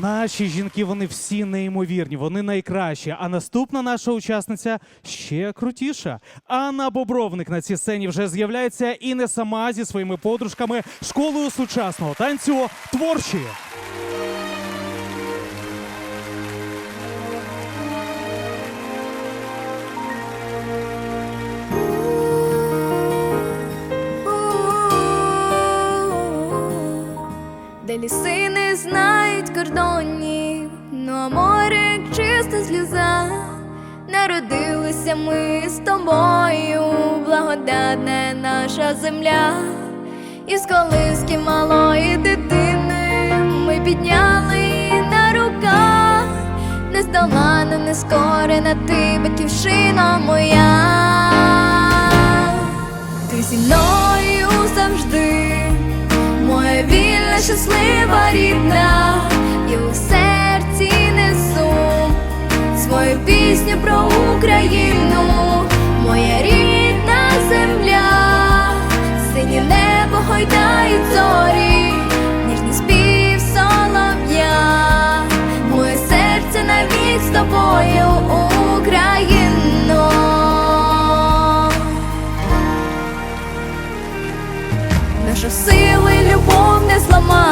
Наші жінки вони всі неймовірні, вони найкращі. А наступна наша учасниця ще крутіша. Анна Бобровник на цій сцені вже з'являється і не сама зі своїми подружками школою сучасного танцю творчі. Де ліси не знають кордонів, ну а море чиста сльоза. Народилися ми з тобою, благодатна наша земля, із колиски малої дитини ми підняли на руках, нездолана, нескорена ти, батьківщина моя, щаслива рідна, і у серці несу свою пісню про Україну, моя рідна земля, синє небо гойдають зорі, ніжний спів солов'я, моє серце навік з тобою, Україно. Наша сила зламати.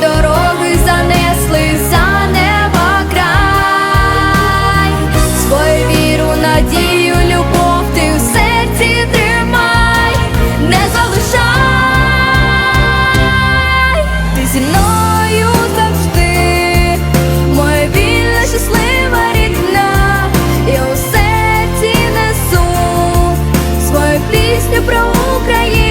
дороги занесли за неба край, свою віру, надію, любов, ти в серці тримай, не залишай, ти зі мною завжди, моя вільна, щаслива рідна, я у серці несу свою пісню про Україну.